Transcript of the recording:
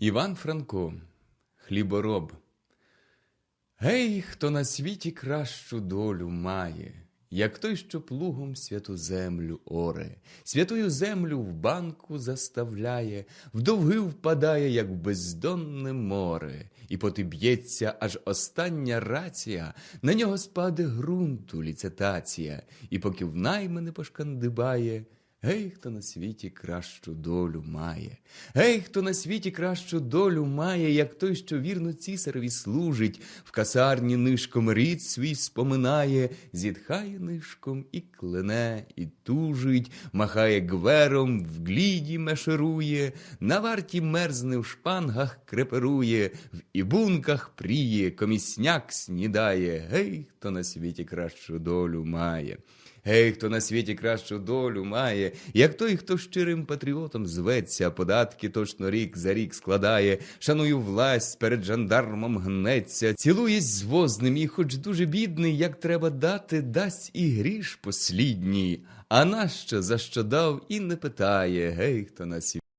Іван Франко, хлібороб. Гей, хто на світі кращу долю має, як той, що плугом святу землю оре, святую землю в банку заставляє, в довги впадає, як в бездонне море, і поти б'ється аж остання рація, на нього спаде ґрунту ліцитація, і поки в найми не пошкандибає, Гей, хто на світі кращу долю має, гей, хто на світі кращу долю має, як той, що вірно цісареві служить, в касарні нишком рід свій споминає, зітхає нишком і клене, і тужить, махає гвером, в гліді мешерує, на варті мерзне в шпангах креперує, в ібунках пріє, комісняк снідає, гей, хто на світі кращу долю має. Гей, хто на світі кращу долю має, як той, хто щирим патріотом зветься, податки точно рік за рік складає, шаную власть, перед жандармом гнеться, цілуєсь з возним, і хоч дуже бідний, як треба дати, дасть і гріш послідній. А нащо за що дав і не питає, гей, хто на світі.